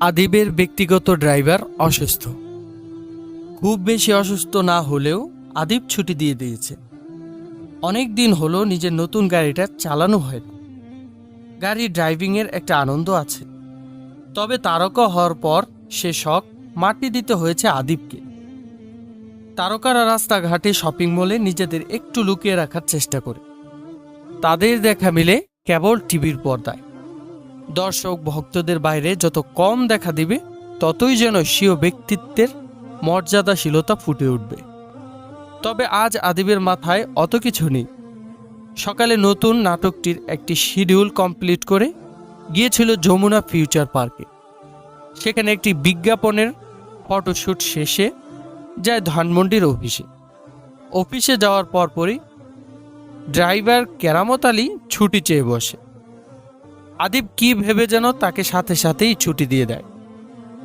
আদিবের ব্যক্তিগত ড্রাইভার অসুস্থ। খুব বেশি অসুস্থ না হলেও আদিব ছুটি দিয়ে দিয়েছে। অনেক দিন হলো নিজের নতুন গাড়িটা চালানো হয়। গাড়ি ড্রাইভিংয়ের একটা আনন্দ আছে। তবে তারকা হওয়ার পর সে শখ মাটি দিতে হয়েছে আদিবকে। তারকারা রাস্তাঘাটে শপিং মলে নিজেদের একটু লুকিয়ে রাখার চেষ্টা করে। তাদের দেখা মিলে কেবল টিভির পর্দায়। দর্শক ভক্তদের বাইরে যত কম দেখা দিবে, ততই যেন স্বীয় ব্যক্তিত্বের মর্যাদাশীলতা ফুটে উঠবে। তবে আজ আদিবের মাথায় অত কিছু নেই। সকালে নতুন নাটকটির একটি শিডিউল কমপ্লিট করে গিয়েছিল যমুনা ফিউচার পার্কে। সেখানে একটি বিজ্ঞাপনের ফটোশ্যুট শেষে যায় ধানমন্ডির অফিসে। অফিসে যাওয়ার পরপরই ড্রাইভার কেরামত আলী ছুটি চেয়ে বসে। আদিব কি ভেবে যেন তাকে সাথে সাথেই ছুটি দিয়ে দেয়।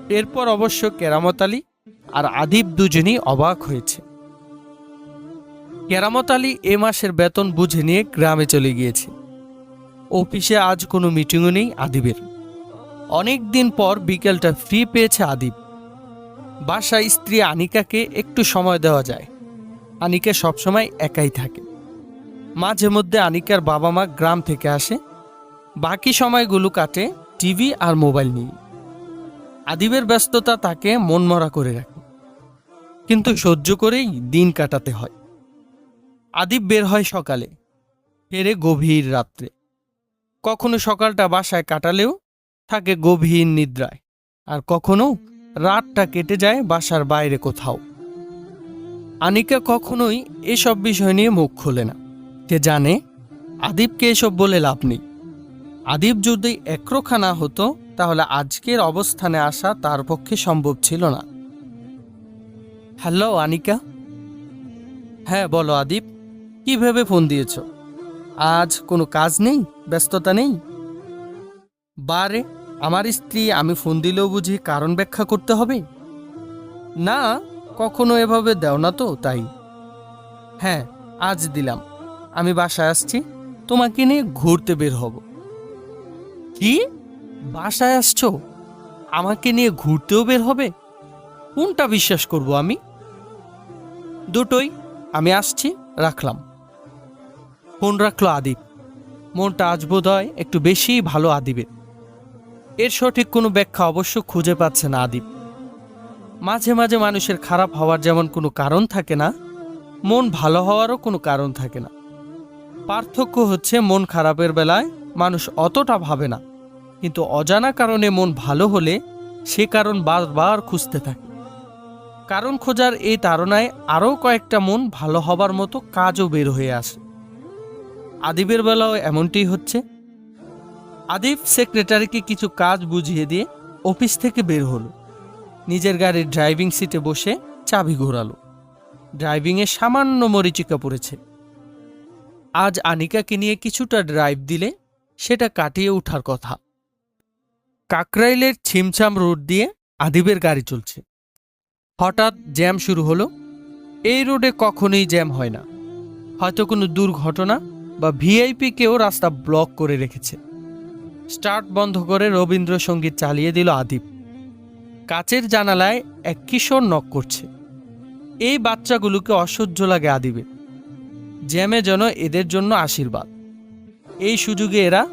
এরপর অবশ্য কেরামত আলী আর আদিব দুজনই অবাক হয়েছে। কেরামত আলী এ মাসের বেতন বুঝে নিয়ে গ্রামে চলে গিয়েছে। অফিসে আজ কোনো মিটিংও নেই আদিবের। অনেক দিন পর বিকেলটা ফ্রি পেয়েছে আদিব। বাসায় স্ত্রী আনিকাকে একটু সময় দেওয়া যায়। আনিকা সবসময় একাই থাকে। মাঝে মধ্যে আনিকার বাবা মা গ্রাম থেকে আসে। বাকি সময়গুলো কাটে টিভি আর মোবাইল নিয়ে। আদিবের ব্যস্ততা তাকে মনমরা করে রাখে। কিন্তু সহ্য করেই দিন কাটাতে হয়। আদিব বের হয় সকালে, ফেরে গভীর রাত্রে। কখনো সকালটা বাসায় কাটালেও থাকে গভীর নিদ্রায়, আর কখনো রাতটা কেটে যায় বাসার বাইরে কোথাও। আনিকা কখনোই এসব বিষয় নিয়ে মুখ খোলে না। সে জানে আদিবকে এসব বলে লাভ নেই। আদিব যদি একরোখা না হতো, তাহলে আজকের অবস্থানে আসা তার পক্ষে সম্ভব ছিল না। হ্যালো, আনিকা। হ্যাঁ বলো আদিব, কি ভেবে ফোন দিয়েছ? আজ কোনো কাজ নেই? ব্যস্ততা নেই? বারে আমার স্ত্রী, আমি ফোন দিলেও বুঝি কারণ ব্যাখ্যা করতে হবে? না, কখনো এভাবে দেও না তো, তাই। হ্যাঁ আজ দিলাম। আমি বাসায় আসছি, তোমাকে নিয়ে ঘুরতে বের হব। কি? বাসায় আসছো? আমাকে নিয়ে ঘুরতেও বের হবে? কোনটা বিশ্বাস করব আমি? দুটোই, আমি আসছি, রাখলাম। ফোন রাখল আদিব। মনটা আজ বোধ হয় একটু বেশিই ভালো আদিবের। এর সঠিক কোনো ব্যাখ্যা অবশ্য খুঁজে পাচ্ছে না আদিব। মাঝে মাঝে মানুষের খারাপ হওয়ার যেমন কোনো কারণ থাকে না, মন ভালো হওয়ারও কোনো কারণ থাকে না। পার্থক্য হচ্ছে মন খারাপের বেলায় মানুষ অতটা ভাবে না। কিন্তু অজানা কারণে মন ভালো হলে সে কারণ বারবার খুঁজতে থাকে। কারণ খোঁজার এই তাড়নায় আরও কয়েকটা মন ভালো হবার মতো কাজও বের হয়ে আসে। আদিবের বেলাও এমনটিই হচ্ছে। আদিব সেক্রেটারিকে কিছু কাজ বুঝিয়ে দিয়ে অফিস থেকে বের হলো। নিজের গাড়ির ড্রাইভিং সিটে বসে চাবি ঘোরালো। ড্রাইভিংয়ে সামান্য মরিচিকা পড়েছে। আজ আনিকাকে নিয়ে কিছুটা ড্রাইভ দিলে সেটা কাটিয়ে ওঠার কথা। কাকরাইলের ছিমছাম রোড দিয়ে আদিবের গাড়ি চলছে। হঠাৎ জ্যাম শুরু হলো। এই রোডে কখনোই জ্যাম হয় না। হয়তো কোনো দুর্ঘটনা বা ভিআইপি কেউ রাস্তা ব্লক করে রেখেছে। স্টার্ট বন্ধ করে রবীন্দ্রসঙ্গীত চালিয়ে দিল আদিব। কাচের জানালায় এক কিশোর নক করছে। এই বাচ্চাগুলোকে অসহ্য লাগে আদিবের। জ্যামে যেন এদের জন্য আশীর্বাদ। এই সুযোগে এরা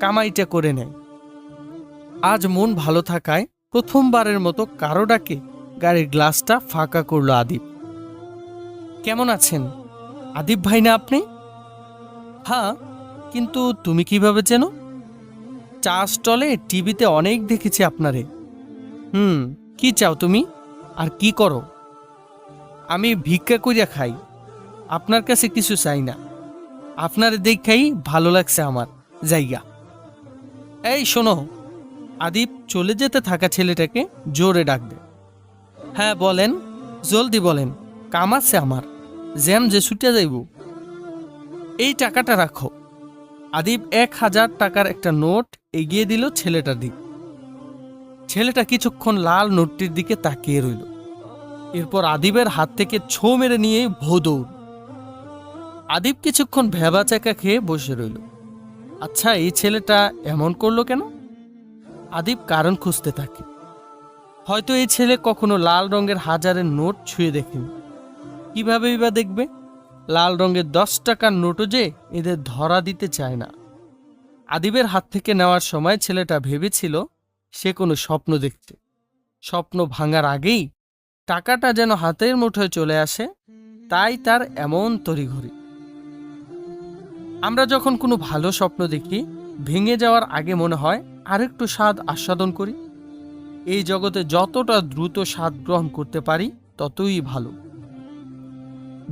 কামাইটা করে নেয়। আজ মন ভালো থাকায় প্রথমবারের মতো কারও ডাকে গাড়ির গ্লাসটা ফাঁকা করল আদিব। কেমন আছেন? আদিব ভাই না আপনি? হ্যাঁ কিন্তু তুমি কীভাবে চেনো? চা স্টলে টিভিতে অনেক দেখেছি আপনারে। হুম, কি চাও তুমি? আর কি করো? আমি ভিক্ষা করিয়া খাই। আপনার কাছে কিছু চাই না। আপনার দেখাই ভালো লাগছে আমার জায়গা। এই শোনো আদিব চলে যেতে থাকা ছেলেটাকে জোরে ডাক হ্যাঁ বলেন। জলদি বলেন, কাম আছে আমার। জ্যাম যে ছুটে যাইব। এই টাকাটা রাখো। আদিব এক হাজার টাকার একটা নোট এগিয়ে দিল ছেলেটার দিক। ছেলেটা কিছুক্ষণ লাল নোটটির দিকে তাকিয়ে রইল। এরপর আদিবের হাত থেকে ছো মেরে নিয়ে ভোদৌড় আদিব কিছুক্ষণ ভেবা চাকা খেয়ে বসে রইল। আচ্ছা এই ছেলেটা এমন করল কেন? আদিব কারণ খুঁজতে থাকে। হয়তো এই ছেলে কখনো লাল রঙের হাজারের নোট ছুঁয়ে দেখেনি। কিভাবেই বা দেখবে? লাল রঙের দশ টাকার নোটও যে এদের ধরা দিতে চায় না। আদিবের হাত থেকে নেওয়ার সময় ছেলেটা ভেবেছিল সে কোনো স্বপ্ন দেখছে। স্বপ্ন ভাঙার আগেই টাকাটা যেন হাতের মুঠোয় চলে আসে, তাই তার এমন তড়িঘড়ি। আমরা যখন কোনো ভালো স্বপ্ন দেখি, ভেঙে যাওয়ার আগে মনে হয় আরেকটু স্বাদ আস্বাদন করি। এই জগতে যতটা দ্রুত স্বাদ গ্রহণ করতে পারি, ততই ভালো।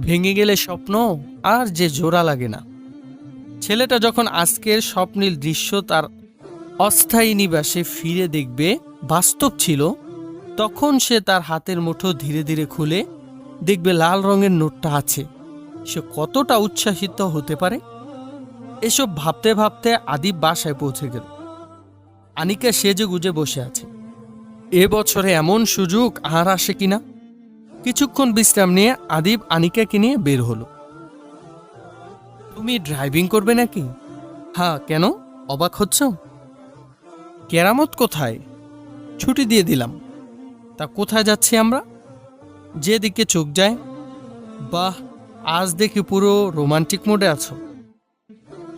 ভেঙে গেলে স্বপ্ন, আর যে জোড়া লাগে না। ছেলেটা যখন আজকের স্বপ্নীল দৃশ্য তার অস্থায়ী নিবাসে ফিরে দেখবে, বাস্তব ছিল, তখন সে তার হাতের মুঠো ধীরে ধীরে খুলে দেখবে লাল রঙের নোটটা আছে। সে কতটা উচ্ছ্বাসিত হতে পারে? এসব ভাবতে ভাবতে আদিব বাসায় পৌঁছে গেল। আনিকা সেজে গুজে বসে আছে। এ বছরে এমন সুযোগ আর আসে কিনা? কিছুক্ষণ বিশ্রাম নিয়ে আদিব আনিকাকে নিয়ে বের হলো। তুমি ড্রাইভিং করবে নাকি? হ্যাঁ কেন? অবাক হচ্ছ? কেরামত কোথায়? ছুটি দিয়ে দিলাম। তা কোথায় যাচ্ছি আমরা? যেদিকে চোখ যায়। বাহ, আজ দেখি পুরো রোমান্টিক মোডে আছো।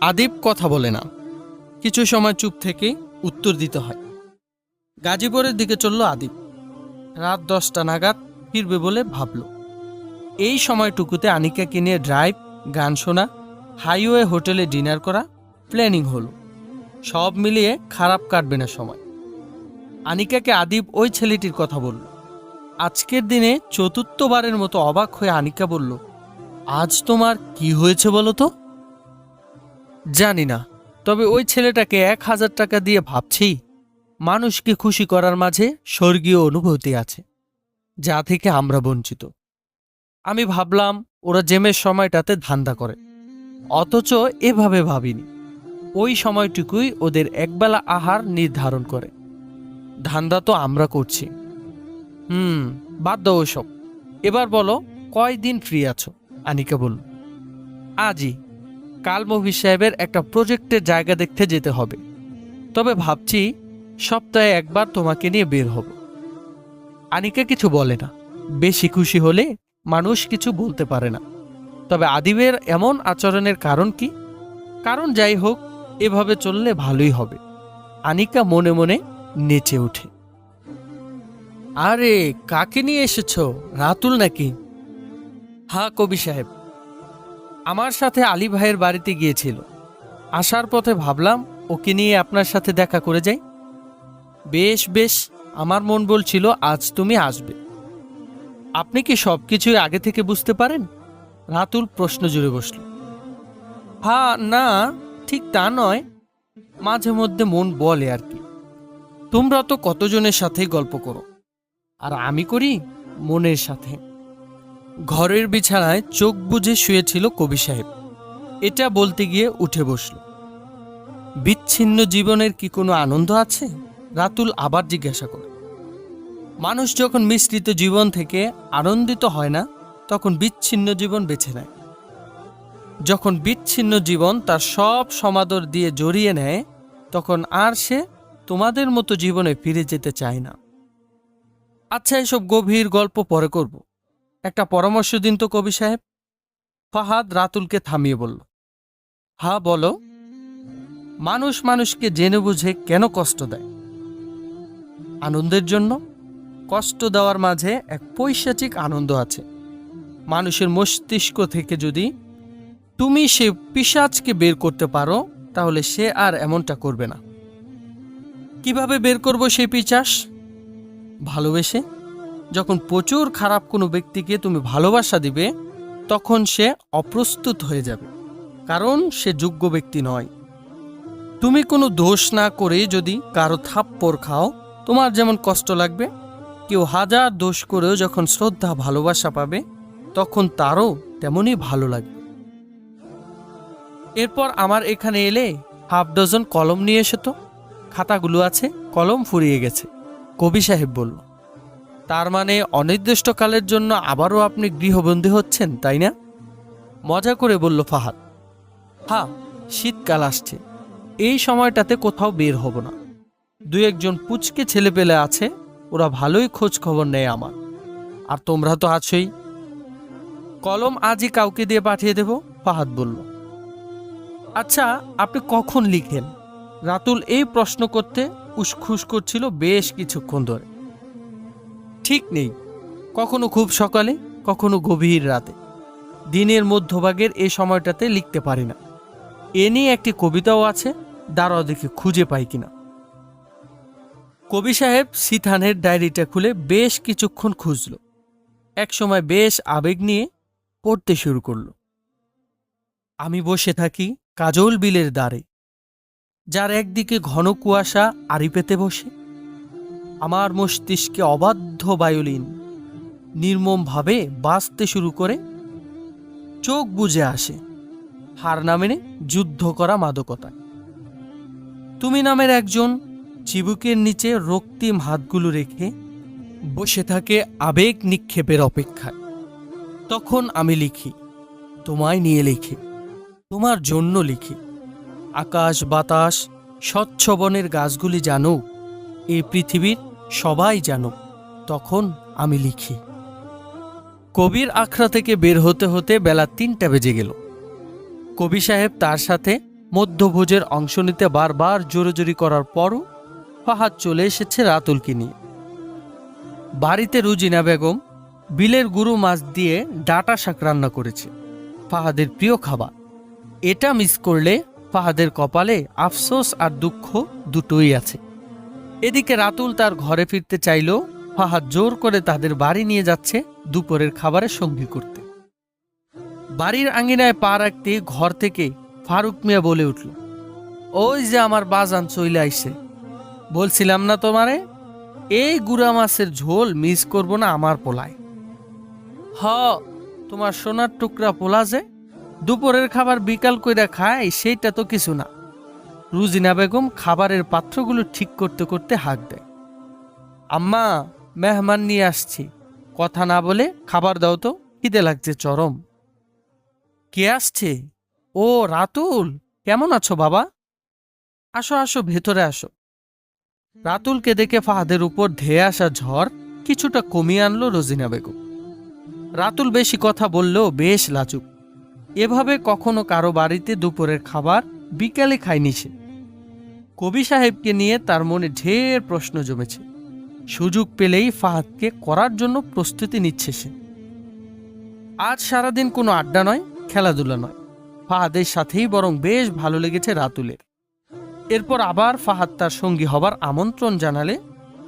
আদিব কথা বলে না। কিছু সময় চুপ থেকে উত্তর দিতে হয়। গাজীপুরের দিকে চলল আদিব রাত দশটা নাগাদ ফিরবে বলে ভাবল। এই সময়টুকুতে আনিকাকে নিয়ে ড্রাইভ, গান শোনা, হাইওয়ে হোটেলে ডিনার করা, প্ল্যানিং হলো। সব মিলিয়ে খারাপ কাটবে না সময়। আনিকাকে আদিব ওই ছেলেটির কথা বলল। আজকের দিনে চতুর্থবারের মতো অবাক হয়ে আনিকা বলল, আজ তোমার কি হয়েছে বলো তো? জানি না। তবে ওই ছেলেটাকে এক হাজার টাকা দিয়ে ভাবছি। মানুষকে খুশি করার মাঝে স্বর্গীয় অনুভূতি আছে, যা থেকে আমরা বঞ্চিত। আমি ভাবলাম, ওরা জেমের সময়টাতে ধান্দা করে। অথচ এভাবে ভাবিনি। ওই সময়টুকুই ওদের একবেলা আহার নির্ধারণ করে। ধান্দা তো আমরা করছি। হুম, বাদ দাও ওসব। এবার বলো, কয়দিন ফ্রি আছো? আনিকা বলল। আজই। কাল মফিজ সাহেবের একটা প্রজেক্টের জায়গা দেখতে যেতে হবে। তবে ভাবছি, সপ্তাহে একবার তোমাকে নিয়ে বের হব। আনিকা কিছু বলে না। বেশি খুশি হলে মানুষ কিছু বলতে পারে না। তবে আদিবের এমন আচরণের কারণ কি? কারণ যাই হোক, এভাবে চললে ভালোই হবে। আনিকা মনে মনে নেচে ওঠে। আরে, কাকে নিয়ে এসেছ? রাতুল নাকি? হ্যাঁ কবি সাহেব। আমার সাথে আলী ভাইয়ের বাড়িতে গিয়েছিল। আসার পথে ভাবলাম, ওকে নিয়ে আপনার সাথে দেখা করে যাই। বেশ বেশ, আমার মন বলছিল, আজ তুমি আসবে। আপনি কি সব কিছুই আগে থেকে বুঝতে পারেন? রাতুল প্রশ্ন জুড়ে বসল। হা, না, ঠিক তা নয়। মাঝে মধ্যে মন বলে আর কি। তোমরা তো কতজনের সাথেই গল্প করো? আর আমি করি মনের সাথে। ঘরের বিছানায় চোখ বুজে শুয়েছিল কবি সাহেব। এটা বলতে গিয়ে উঠে বসল। বিচ্ছিন্ন জীবনের কি কোনো আনন্দ আছে? রাতুল আবার জিজ্ঞাসা করে মানুষ যখন মিশ্রিত জীবন থেকে আনন্দিত হয় না, তখন বিচ্ছিন্ন জীবন বেছে নেয়। যখন বিচ্ছিন্ন জীবন তার সব সমাদর দিয়ে জড়িয়ে নেয়, তখন আর সে তোমাদের মতো জীবনে ফিরে যেতে চায় না। আচ্ছা এসব গভীর গল্প পরে করব। একটা পরামর্শ দিন তো কবি সাহেব। ফাহাদ রাতুলকে থামিয়ে বলল, হা, বলো। মানুষ মানুষকে জেনে বুঝে কেন কষ্ট দেয়? আনন্দের জন্য? কষ্ট দেওয়ার মাঝে এক পৈশাচিক আনন্দ আছে। মানুষের মস্তিষ্ক থেকে যদি তুমি সে পিসাজকে বের করতে পারো, তাহলে সে আর এমনটা করবে না। কীভাবে বের করব সেই পিচাস ভালোবেসে যখন প্রচুর খারাপ কোনো ব্যক্তিকে তুমি ভালোবাসা দিবে, তখন সে অপ্রস্তুত হয়ে যাবে, কারণ সে যোগ্য ব্যক্তি নয়। তুমি কোনো দোষ না করে যদি কারও থাপ্পড় খাও, তোমার যেমন কষ্ট লাগবে, কেউ হাজার দোষ করেও যখন শ্রদ্ধা, ভালোবাসা পাবে, তখন তারও তেমনই ভালো লাগবে। এরপর আমার এখানে এলে হাফ ডজন কলম নিয়ে এসে তো। খাতাগুলো আছে, কলম ফুরিয়ে গেছে। কবি সাহেব বলল তার মানে অনির্দিষ্টকালের জন্য আবারও আপনি গৃহবন্দী হচ্ছেন, তাই না? মজা করে বলল ফাহাদ। হ্যাঁ শীতকাল আসছে। এই সময়টাতে কোথাও বের হব না। দু একজন পুচকে ছেলেপেলে আছে, ওরা ভালোই খোঁজ খবর নেয় আমার। আর তোমরা তো আছোই। কলম আজই কাউকে দিয়ে পাঠিয়ে দেব, ফাহাদ বলল। আচ্ছা আপনি কখন লিখেন রাতুল এই প্রশ্ন করতে উসখুস করছিল বেশ কিছুক্ষণ ধরে। ঠিক নেই। কখনো খুব সকালে, কখনো গভীর রাতে। দিনের মধ্যভাগের এই সময়টাতে লিখতে পারি না। এ নিয়ে একটি কবিতাও আছে, দাঁড়াও দেখে খুঁজে পাই কিনা। কবি সাহেব সিথানের ডায়েরিটা খুলে বেশ কিছুক্ষণ খুঁজল। একসময় বেশ আবেগ নিয়ে পড়তে শুরু করল। আমি বসে থাকি কাজল বিলের দ্বারে। যার একদিকে ঘন কুয়াশা আড়ি পেতে বসে আমার মস্তিষ্কে অবাধ্য বায়োলিন। নির্মমভাবে বাঁচতে শুরু করে। চোখ বুঝে আসে। হার না মেনে যুদ্ধ করা মাদকতা। তুমি নামের একজন চিবুকের নিচে রক্তিম হাতগুলো রেখে বসে থাকে আবেগ নিক্ষেপের অপেক্ষায়। তখন আমি লিখি, তোমায় নিয়ে লিখি, তোমার জন্য লিখি। আকাশ বাতাস, স্বচ্ছ বনের গাছগুলি জানো এই পৃথিবীর সবাই জানো তখন আমি লিখি। কবির আখড়া থেকে বের হতে হতে বেলা তিনটা বেজে গেল। কবি সাহেব তার সাথে মধ্যভোজের অংশ নিতে বারবার জোরাজোরি করার পরও ফাহাদ চলে এসেছে রাতুলকে নিয়ে। বাড়িতে রুজিনা বেগম বিলের গুরু মাছ দিয়ে ডাটা শাক রান্না করেছে, ফাহাদের প্রিয় খাবার। এটা মিস করলে ফাহাদের কপালে আফসোস আর দুঃখ দুটোই আছে। এদিকে রাতুল তার ঘরে ফিরতে চাইলেও ফাহাদ জোর করে তাদের বাড়ি নিয়ে যাচ্ছে দুপুরের খাবারের সঙ্গী করতে। বাড়ির আঙ্গিনায় পা রাখতে ঘর থেকে ফারুক মিয়া বলে উঠল, ওই যে আমার বাজান চইলে আইসে। বলছিলাম না তোমারে, এই গুড়া মাছের ঝোল মিস করব না আমার পোলায়। হ, তোমার সোনার টুকরা পোলা যে, দুপুরের খাবার বিকাল কইরা খায়, সেইটা তো কিছু না। রুজিনা বেগম খাবারের পাত্রগুলো ঠিক করতে করতে হাঁক দেয়। আম্মা, মেহমান নিয়ে আসছি। কথা না বলে খাবার দাও তো, খিদে লাগছে, চরম। কে আসছে? ও, রাতুল! কেমন আছো বাবা? আসো আসো, ভেতরে আসো। রাতুলকে দেখে ফাহাদের উপর ধেয়ে আসা ঝড় কিছুটা কমিয়ে আনলো রোজিনা বেগম। রাতুল বেশি কথা বললেও বেশ লাজুক। এভাবে কখনো কারও বাড়িতে দুপুরের খাবার বিকালে খায়নি সে। কবি সাহেবকে নিয়ে তার মনে ঢের প্রশ্ন জমেছে। সুযোগ পেলেই ফাহাদকে করার জন্য প্রস্তুতি নিচ্ছে সে। আজ সারাদিন কোনো আড্ডা নয়, খেলাধুলা নয়। ফাহাদের সাথেই বরং বেশ ভালো লেগেছে রাতুলের। এরপর আবার ফাহাদ তার সঙ্গী হবার আমন্ত্রণ জানালে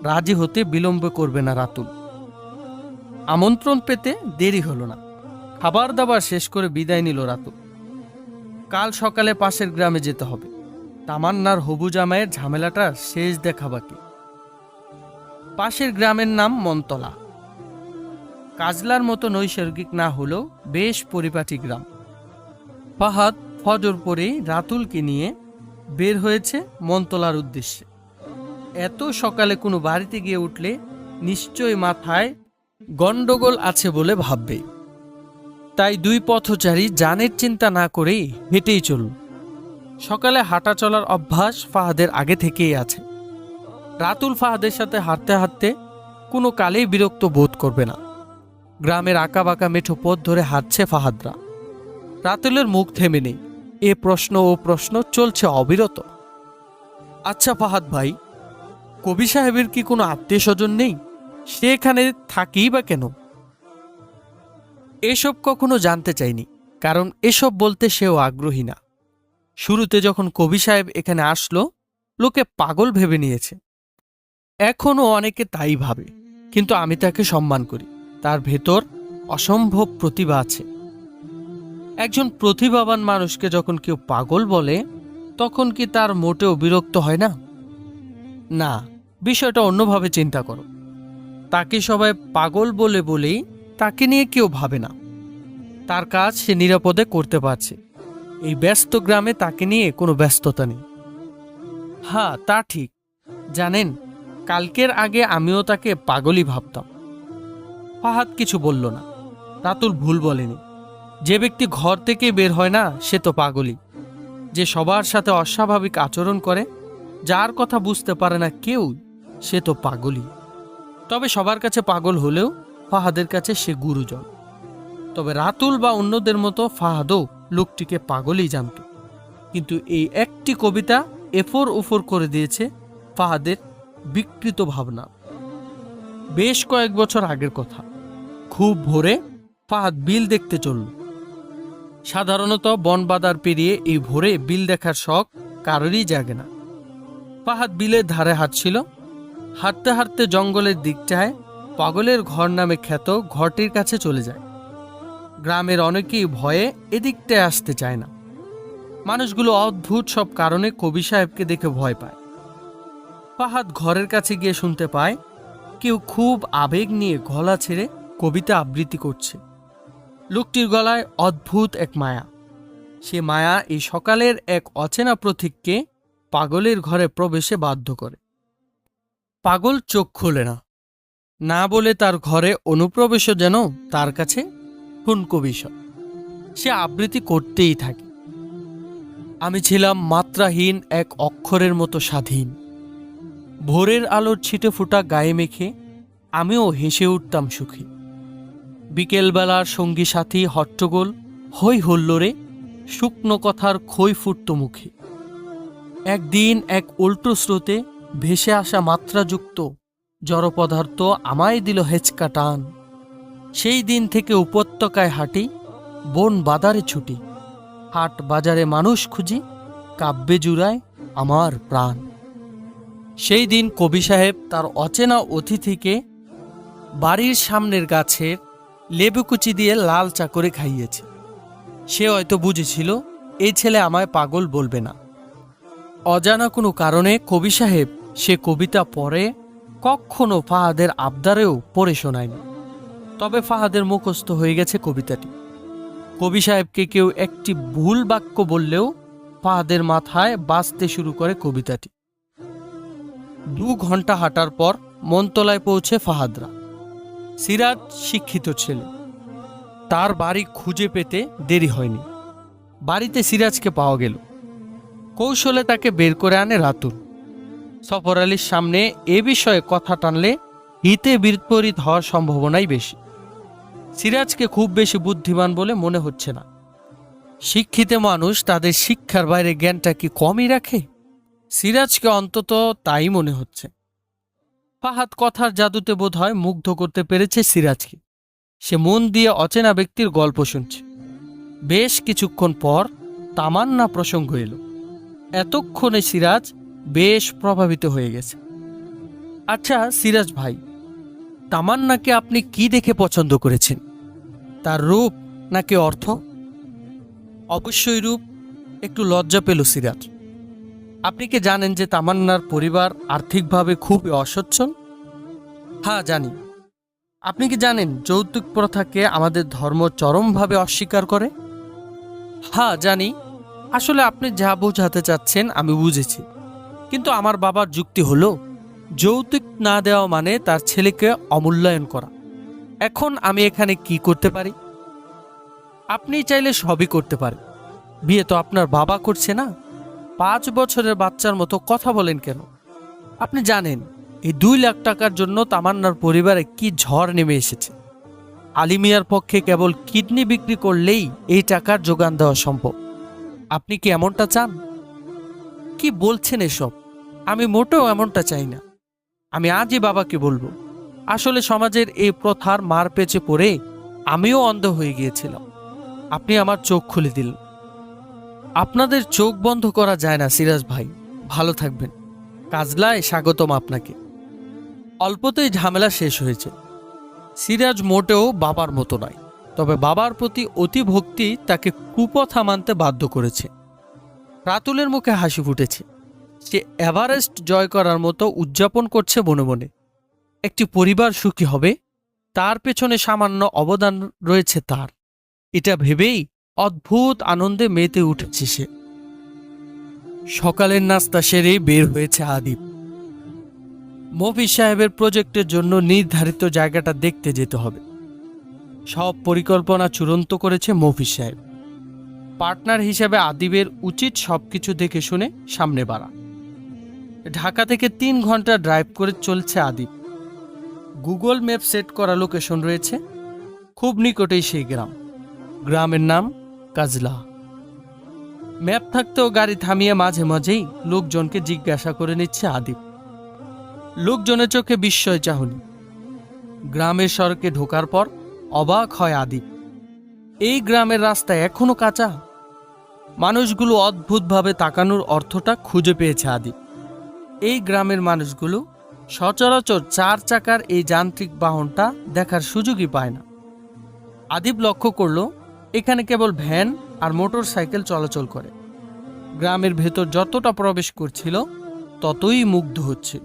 রাজি হতে বিলম্ব করবে না রাতুল। আমন্ত্রণ পেতে দেরি হলো না। খাবার দাবার শেষ করে বিদায় নিল রাতুল। কাল সকালে পাশের গ্রামে যেতে হবে। তামান্নার হবু জামাইয়ের ঝামেলাটা শেষ দেখা বাকি। পাশের গ্রামের নাম মন্তলা। কাজলার মতো নৈসর্গিক না হলেও বেশ পরিপাটি গ্রাম। ফাহাদ ফজর পরেই রাতুলকে নিয়ে বের হয়েছে মন্তলার উদ্দেশ্যে। এত সকালে কোনো বাড়িতে গিয়ে উঠলে নিশ্চয় মাথায় গন্ডগোল আছে বলে ভাববে। তাই দুই পথচারী যানের চিন্তা না করেই হেঁটেই চলল। সকালে হাঁটা চলার অভ্যাস ফাহাদের আগে থেকেই আছে। রাতুল ফাহাদের সাথে হাঁটতে হাঁটতে কোনো কালেই বিরক্ত বোধ করবে না। গ্রামের আঁকা বাঁকা মেঠো পথ ধরে হাঁটছে ফাহাদরা। রাতুলের মুখ থেমে নেই। এ প্রশ্ন ও প্রশ্ন চলছে অবিরত। আচ্ছা ফাহাদ ভাই, কবি সাহেবের কি কোনো আত্মীয় স্বজন নেই? সে এখানে থাকেই বা কেন? এসব কখনো জানতে চাইনি, কারণ এসব বলতে সেও আগ্রহী না। শুরুতে যখন কবি সাহেব এখানে আসলো, লোকে পাগল ভেবে নিয়েছে। এখনও অনেকে তাই ভাবে, কিন্তু আমি তাকে সম্মান করি। তার ভেতর অসম্ভব প্রতিভা আছে। একজন প্রতিভাবান মানুষকে যখন কেউ পাগল বলে, তখন কি তার মোটেও বিরক্ত হয় না? না, বিষয়টা অন্যভাবে চিন্তা করো। তাকে সবাই পাগল বলে বলেই তাকে নিয়ে কেউ ভাবে না। তার কাজ সে নিরাপদে করতে পারছে। এই ব্যস্ত গ্রামে তাকে নিয়ে কোনো ব্যস্ততা নেই। হ্যাঁ তা ঠিক। জানেন, কালকের আগে আমিও তাকে পাগলই ভাবতাম। ফাহাদ কিছু বলল না। রাতুল ভুল বলেনি। যে ব্যক্তি ঘর থেকে বের হয় না, সে তো পাগলই। যে সবার সাথে অস্বাভাবিক আচরণ করে, যার কথা বুঝতে পারে না কেউ, সে তো পাগলই। তবে সবার কাছে পাগল হলেও ফাহাদের কাছে সে গুরুজন। তবে রাতুল বা অন্যদের মতো ফাহাদও লোকটিকে পাগলই জানত। কিন্তু এই একটি কবিতা এফোর ওফর করে দিয়েছে ফাহাদের বিকৃত ভাবনা। বেশ কয়েক বছর আগের কথা। খুব ভোরে ফাহাদ বিল দেখতে চলল। সাধারণত বনবাদার পেরিয়ে এই ভোরে বিল দেখার শখ কারোরই জাগে না। ফাহাদ বিলের ধারে হাঁটছিল। হাঁটতে হাঁটতে জঙ্গলের দিকটায় পাগলের ঘর নামে খ্যাত ঘরটির কাছে চলে যায়। গ্রামের অনেকেই ভয়ে এদিকটায় আসতে চায় না। মানুষগুলো অদ্ভুত সব কারণে কবি সাহেবকে দেখে ভয় পায়। ফাহাদ ঘরের কাছে গিয়ে শুনতে পায়, কেউ খুব আবেগ নিয়ে গলা ছেড়ে কবিতা আবৃত্তি করছে। লোকটির গলায় অদ্ভুত এক মায়া। সে মায়া এই সকালের এক অচেনা প্রতীককে পাগলের ঘরে প্রবেশে বাধ্য করে। পাগল চোখ খোলে না। না বলে তার ঘরে অনুপ্রবেশও যেন তার কাছে ঠুনকো বিষয় সে আবৃত্তি করতেই থাকে। আমি ছিলাম মাত্রাহীন এক অক্ষরের মতো স্বাধীন। ভোরের আলোর ছিটে ফুটা গায়ে মেখে আমিও হেসে উঠতাম সুখী। বিকেলবেলার সঙ্গী সাথী হট্টগোল, হই হল্লোরে শুকনো কথার খই ফুটত মুখে। একদিন এক উল্টো স্রোতে ভেসে আসা মাত্রাযুক্ত জড়পদার্থ আমায় দিল হেঁচকা টান সেই দিন থেকে উপত্যকায় হাঁটি, বন বাদারে ছুটি। হাট বাজারে মানুষ খুঁজি, কাব্যে জুড়ায় আমার প্রাণ। সেই দিন কবি সাহেব তার অচেনা অতিথিকে বাড়ির সামনের গাছের লেবুকুচি দিয়ে লাল চা করে খাইয়েছে। সে হয়তো বুঝেছিল এই ছেলে আমায় পাগল বলবে না। অজানা কোনো কারণে কবি সাহেব সে কবিতা পড়ে কখনো ফাহাদের আবদারেও পড়ে শোনায়নি। তবে ফাহাদের মুখস্থ হয়ে গেছে কবিতাটি। কবি সাহেবকে কেউ একটি ভুল বাক্য বললেও ফাহাদের মাথায় বাঁচতে শুরু করে কবিতাটি। দু ঘণ্টা হাঁটার পর মনতলায় পৌঁছে ফাহাদরা। সিরাজ শিক্ষিত ছেলে। তার বাড়ি খুঁজে পেতে দেরি হয়নি। বাড়িতে সিরাজকে পাওয়া গেল। কৌশলে তাকে বের করে আনে রাতুল। সফর আলীর সামনে এ বিষয়ে কথা টানলে হিতে বিপরীত হওয়ার সম্ভাবনাই বেশি। সিরাজকে খুব বেশি বুদ্ধিমান বলে মনে হচ্ছে না। শিক্ষিত মানুষ তাদের শিক্ষার বাইরে জ্ঞানটা কি কমই রাখে? সিরাজকে অন্তত তাই মনে হচ্ছে। ফাহাদ কথার জাদুতে বোধ হয় মুগ্ধ করতে পেরেছে সিরাজকে। সে মন দিয়ে অচেনা ব্যক্তির গল্প শুনছে। বেশ কিছুক্ষণ পর তামান্না প্রসঙ্গ এলো। এতক্ষণে সিরাজ বেশ প্রভাবিত হয়ে গেছে। আচ্ছা সিরাজ ভাই, তামান্নাকে আপনি কি দেখে পছন্দ করেছেন? তার রূপ নাকি অর্থ? অবশ্যই রূপ, একটু লজ্জা পেল সিরাজ। আপনি কি জানেন যে তামান্নার পরিবার আর্থিকভাবে খুব অসচ্ছল? হ্যাঁ জানি। আপনি কি জানেন যৌতুক প্রথাকে আমাদের ধর্ম চরমভাবে অস্বীকার করে? হ্যাঁ জানি। আসলে আপনি যা বোঝাতে চাচ্ছেন আমি বুঝেছি। কিন্তু আমার বাবার যুক্তি হলো, যৌতুক না দেওয়া মানে তার ছেলেকে অমূল্যায়ন করা। এখন আমি এখানে কি করতে পারি? আপনি চাইলে সবই করতে পারেন। বিয়ে তো আপনার বাবা করছে না? পাঁচ বছরের বাচ্চার মতো কথা বলেন কেন? আপনি জানেন, এই দুই লাখ টাকার জন্য তামান্নার পরিবারে কি ঝড় নেমে এসেছে। আলিমিয়ার পক্ষে কেবল কিডনি বিক্রি করলেই এই টাকার যোগান দেওয়া সম্ভব। আপনি কি এমনটা চান? কি বলছেন এসব? আমি মোটেও এমনটা চাই না। আমি আজই বাবাকে বলব, আসলে সমাজের এই প্রথার মার পেঁচে পড়ে আমিও অন্ধ হয়ে গিয়েছিলাম। আপনি আমার চোখ খুলে দিলেন। আপনাদের চোখ বন্ধ করা যায় না, সিরাজ ভাই। ভালো থাকবেন। কাজলায় স্বাগতম আপনাকে। অল্পতেই ঝামেলা শেষ হয়েছে। সিরাজ মোটেও বাবার মতো নয়, তবে বাবার প্রতি অতি ভক্তি তাকে কুপথা মানতে বাধ্য করেছে। রাতুলের মুখে হাসি ফুটেছে। সে এভারেস্ট জয় করার মতো উদযাপন করছে মনে মনে। একটি পরিবার সুখী হবে, তার পেছনে সামান্য অবদান রয়েছে তার। এটা ভেবেই অদ্ভুত আনন্দে মেতে উঠেছে সে। সকালের নাস্তা সেরে বের হয়েছে আদিপ মফিজ সাহেবের প্রজেক্টের জন্য নির্ধারিত জায়গাটা দেখতে যেতে হবে। সব পরিকল্পনা চূড়ান্ত করেছে মফিজ সাহেব। পার্টনার হিসেবে আদিবের উচিত সব কিছু দেখে শুনে সামনে বাড়া। ঢাকা থেকে তিন ঘণ্টা ড্রাইভ করে চলছে আদিব। গুগল ম্যাপ সেট করা লোকেশন রয়েছে খুব নিকটেই সেই গ্রাম। গ্রামের নাম কাজলা। ম্যাপ থাকতেও গাড়ি থামিয়ে মাঝে মাঝেই লোকজনকে জিজ্ঞাসা করে নিচ্ছে আদিপ লোকজনের চোখে বিস্ময় চাহনি। গ্রামের সড়কে ঢোকার পর অবাক হয় আদিপ এই গ্রামের রাস্তা এখনও কাঁচা। মানুষগুলো অদ্ভুতভাবে তাকানোর অর্থটা খুঁজে পেয়েছে আদিপ এই গ্রামের মানুষগুলো সচরাচর চার চাকার এই যান্ত্রিক বাহনটা দেখার সুযোগই পায় না। আদিব লক্ষ্য করল, এখানে কেবল ভ্যান আর মোটর সাইকেল চলাচল করে। গ্রামের ভেতর যতটা প্রবেশ করছিল, ততই মুগ্ধ হচ্ছিল।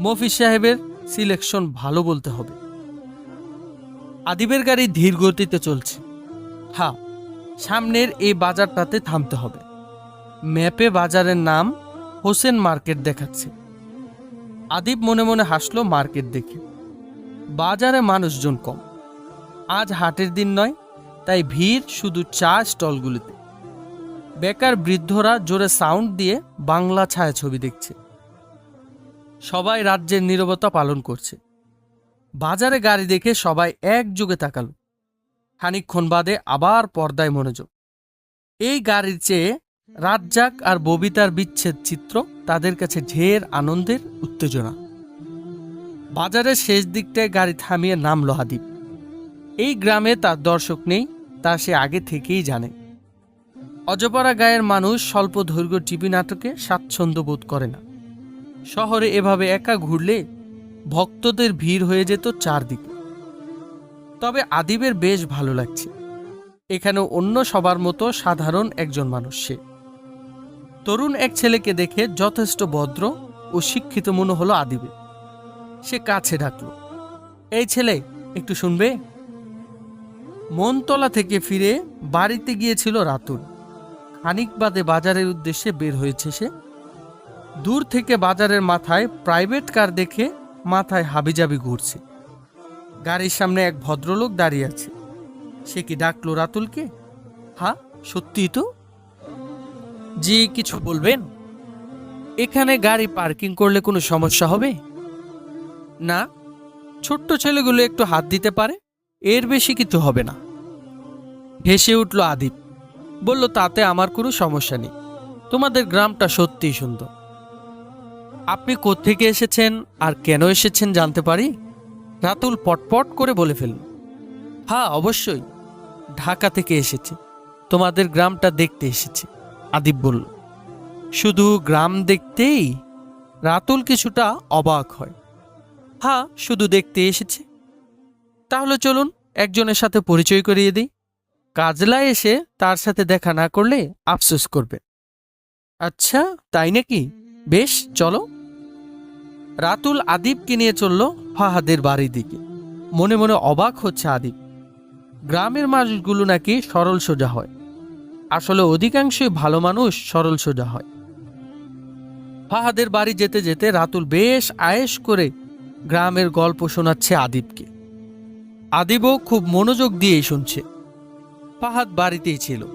মফিজ সাহেবের সিলেকশন ভালো বলতে হবে। আদিবের গাড়ি ধীর গতিতে চলছে। হ্যাঁ সামনের এই বাজারটাতে থামতে হবে। ম্যাপে বাজারের নাম হোসেন মার্কেট দেখাচ্ছে। আদিব মনে মনে হাসলো মার্কেট দেখে। বাজারে মানুষজন কম। আজ হাটের দিন নয়, তাই ভিড় শুধু চা স্টলগুলিতে। বেকার বৃদ্ধরা জোরে সাউন্ড দিয়ে বাংলা ছায়াছবি দেখছে। সবাই রাজ্যের নীরবতা পালন করছে। বাজারে গাড়ি দেখে সবাই একযোগে তাকালো। খানিকক্ষণ বাদে আবার পর্দায় মনোযোগ। এই গাড়ির চেয়ে রাজ্জাক আর ববিতার বিচ্ছেদ চিত্র তাদের কাছে ঢের আনন্দের উত্তেজনা। বাজারের শেষ দিকটায় গাড়ি থামিয়ে নামলো হাদিব। এই গ্রামে তার দর্শক নেই, তা সে আগে থেকেই জানে। অজপাড়া গায়ের মানুষ স্বল্প দৈর্ঘ্য টিভি নাটকে স্বাচ্ছন্দ্য বোধ করে না। শহরে এভাবে একা ঘুরলে ভক্তদের ভিড় হয়ে যেত চারদিকে। তবে আদিবের বেশ ভালো লাগছে। এখানে অন্য সবার মতো সাধারণ একজন মানুষ সে। তরুণ এক ছেলেকে দেখে যথেষ্ট ভদ্র ও শিক্ষিত মনে হলো আদিবে। সে কাছে ডাকল, এই ছেলে, একটু শুনবে? মনতলা থেকে ফিরে বাড়িতে গিয়েছিল রাতুল। খানিক বাদে বাজারের উদ্দেশ্যে বের হয়েছে সে। দূর থেকে বাজারের মাথায় প্রাইভেট কার দেখে মাথায় হাবিজাবি ঘুরছে। গাড়ির সামনে এক ভদ্রলোক দাঁড়িয়ে আছে। সে কি ডাকলো রাতুলকে? হ্যাঁ সত্যি তো। জি, কিছু বলবেন? এখানে গাড়ি পার্কিং করলে কোনো সমস্যা হবে? না। ছোট্ট ছেলেগুলো একটু হাত দিতে পারে? এর বেশি কিছু হবে না। হেসে উঠল আদিপ বলল, তাতে আমার কোনো সমস্যা নেই। তোমাদের গ্রামটা সত্যিই সুন্দর। আপনি কোত্থেকে এসেছেন আর কেন এসেছেন জানতে পারি? রাতুল পটপট করে বলে ফেলল হ্যাঁ অবশ্যই। ঢাকা থেকে এসেছে। তোমাদের গ্রামটা দেখতে এসেছে, আদিব বলল। শুধু গ্রাম দেখতেই রাতুল কিছুটা অবাক হয়। হ্যাঁ শুধু দেখতে এসেছে। তাহলে চলুন একজনের সাথে পরিচয় করিয়ে দিই। কাজলায় এসে তার সাথে দেখা না করলে আফসোস করবে। আচ্ছা তাই নাকি? বেশ, চলো। রাতুল আদিবকে নিয়ে চলল ফাহাদের বাড়ির দিকে। মনে মনে অবাক হচ্ছে আদিব। গ্রামের মানুষগুলো নাকি সরল সোজা হয়। আসলে অধিকাংশই ভালো মানুষ সরল সোজা হয়। ফাহাদের বাড়ি যেতে যেতে রাতুল বেশ আয়েশ করে গ্রামের গল্প শোনাচ্ছে আদিবকে। আদিবও খুব মনোযোগ দিয়েই শুনছে। ফাহাদ বাড়িতেই ছিল।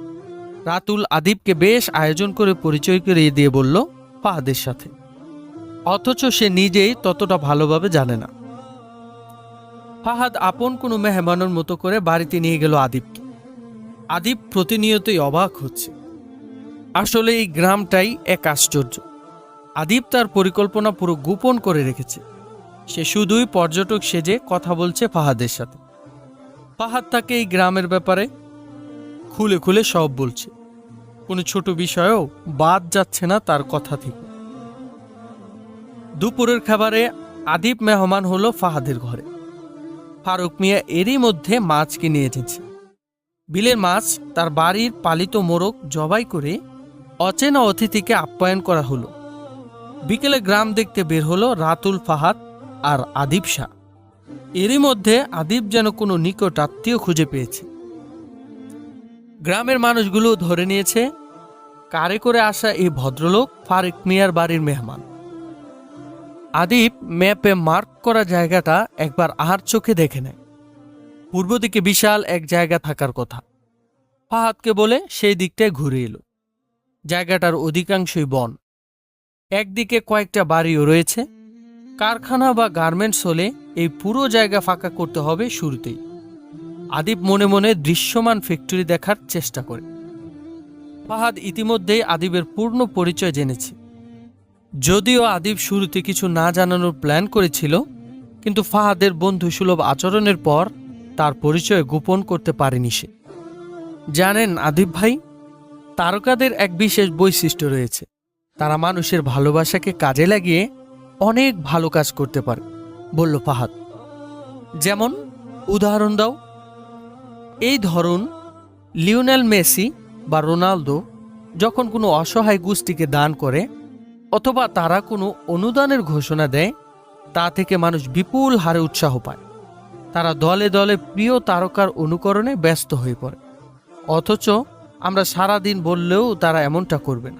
রাতুল আদিবকে বেশ আয়োজন করে পরিচয় করিয়ে দিয়ে বলল ফাহাদের সাথে। অথচ সে নিজেই ততটা ভালোভাবে জানে না। ফাহাদ আপন কোনো মেহমানের মতো করে বাড়িতে নিয়ে গেল আদিবকে আদিব প্রতিনিয়তই অবাক হচ্ছে। আসলে এই গ্রামটাই এক আশ্চর্য। আদিব তার পরিকল্পনা পুরো গোপন করে রেখেছে। সে শুধুই পর্যটক সেজে কথা বলছে ফাহাদের সাথে। ফাহাদ তাকে এই গ্রামের ব্যাপারে খুলে খুলে সব বলছে। কোনো ছোট বিষয়েও বাদ যাচ্ছে না তার কথা থেকে। দুপুরের খাবারে আদিব মেহমান হলো ফাহাদের ঘরে। ফারুক মিয়া এরই মধ্যে মাছ কিনে এসেছে। বিলের মাছ তার বাড়ির পালিত মোরগ জবাই করে অচেনা অতিথিকে আপ্যায়ন করা হলো। বিকেলে গ্রাম দেখতে বের হলো রাতুল ফাহাদ আর আদিব শাহ। এরই মধ্যে আদিব যেন কোনো নিকট আত্মীয় খুঁজে পেয়েছে। গ্রামের মানুষগুলো ধরে নিয়েছে, কারে করে আসা এই ভদ্রলোক ফারেক মিয়ার বাড়ির মেহমান। আদিব ম্যাপে মার্ক করা জায়গাটা একবার আহার চোখে দেখে নেয়। পূর্ব দিকে বিশাল এক জায়গা থাকার কথা। ফাহাদকে বলে সেই দিকটায় ঘুরে এলো। জায়গাটার অধিকাংশই বন। একদিকে কয়েকটা বাড়িও রয়েছে। কারখানা বা গার্মেন্টস হলে এই পুরো জায়গা ফাঁকা করতে হবে শুরুতেই। আদিব মনে মনে দৃশ্যমান ফ্যাক্টরি দেখার চেষ্টা করে। ফাহাদ ইতিমধ্যেই আদিবের পূর্ণ পরিচয় জেনেছে। যদিও আদিব শুরুতে কিছু না জানানোর প্ল্যান করেছিল, কিন্তু ফাহাদের বন্ধু সুলভ আচরণের পর তার পরিচয় গোপন করতে পারেনি সে। জানেন আদিব ভাই, তারকাদের এক বিশেষ বৈশিষ্ট্য রয়েছে। তারা মানুষের ভালোবাসাকে কাজে লাগিয়ে অনেক ভালো কাজ করতে পারে, বলল ফাহাদ। যেমন, উদাহরণ দাও, এই ধরুন, লিওনেল মেসি বা রোনালদো যখন কোনো অসহায় গোষ্ঠীকে দান করে অথবা তারা কোনো অনুদানের ঘোষণা দেয়, তা থেকে মানুষ বিপুল হারে উৎসাহ পায়। তারা দলে দলে প্রিয় তারকার অনুকরণে ব্যস্ত হয়ে পড়ে। অথচ আমরা সারাদিন বললেও তারা এমনটা করবে না।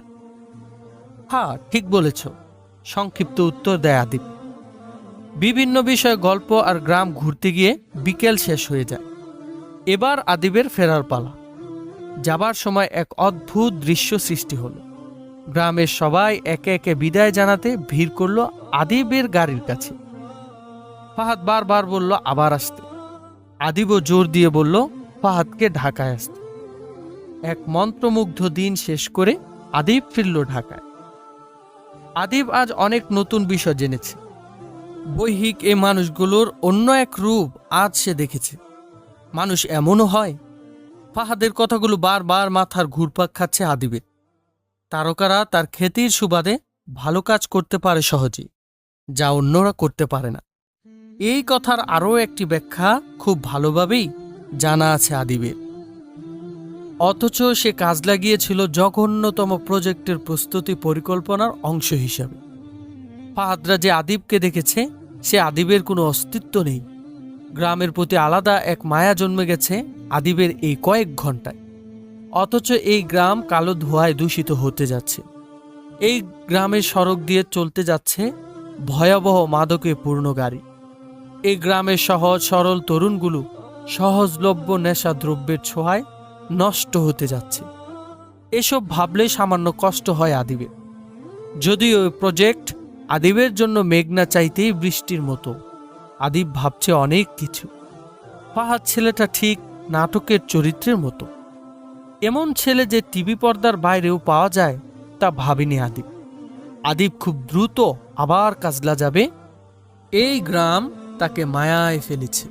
হ্যাঁ ঠিক বলেছ। সংক্ষিপ্ত উত্তর দেয় আদিপ বিভিন্ন বিষয়ে গল্প আর গ্রাম ঘুরতে গিয়ে বিকেল শেষ হয়ে যায়। এবার আদিবের ফেরার পালা। যাবার সময় এক অদ্ভুত দৃশ্য সৃষ্টি হলো। গ্রামের সবাই একে একে বিদায় জানাতে ভিড় করল আদিবের গাড়ির কাছে। ফাহাদ বারবার বলল, আবার আসতে। আদিবও জোর দিয়ে বলল, ফাহাদকে ঢাকায় আসতে। এক মন্ত্রমুগ্ধ দিন শেষ করে আদিব ফিরল ঢাকায়। আদিব আজ অনেক নতুন বিষয় জেনেছে। বৈহিক এ মানুষগুলোর অন্য এক রূপ আজ সে দেখেছে। মানুষ এমনও হয়, ফাহাদের কথাগুলো বারবার মাথার ঘুরপাক খাচ্ছে আদিবের। তারকারা তার খ্যাতির সুবাদে ভালো কাজ করতে পারে সহজেই যা অন্যরা করতে পারে না। এই কথার আরও একটি ব্যাখ্যা খুব ভালোভাবেই জানা আছে আদিবের। অথচ সে কাজ লাগিয়েছিল জঘন্যতম প্রজেক্টের প্রস্তুতি পরিকল্পনার অংশ হিসাবে। ফাহাদরা যে আদিবকে দেখেছে, সে আদিবের কোনো অস্তিত্ব নেই। গ্রামের প্রতি আলাদা এক মায়া জন্মে গেছে আদিবের এই কয়েক ঘন্টায় অথচ এই গ্রাম কালো ধোঁয়ায় দূষিত হতে যাচ্ছে। এই গ্রামের সড়ক দিয়ে চলতে যাচ্ছে ভয়াবহ মাদকে পূর্ণ গাড়ি। এই গ্রামের সহজ সরল তরুণগুলো সহজলভ্য নেশা দ্রব্যের ছোঁয়ায় নষ্ট হতে যাচ্ছে। এসব ভাবলে সামান্য কষ্ট হয় আদিবের। যদিও প্রজেক্ট আদিবের জন্য মেঘনা চাইতেই বৃষ্টির মতো। আদিব ভাবছে অনেক কিছু। ফাহাদ ছেলেটা ঠিক নাটকের চরিত্রের মতো। এমন ছেলে যে টিভি পর্দার বাইরেও পাওয়া যায়, তা ভাবিনি আদিব। আদিব খুব দ্রুত আবার কাজলা যাবে। এই গ্রাম তাকে মায়ায় ফেলেছে।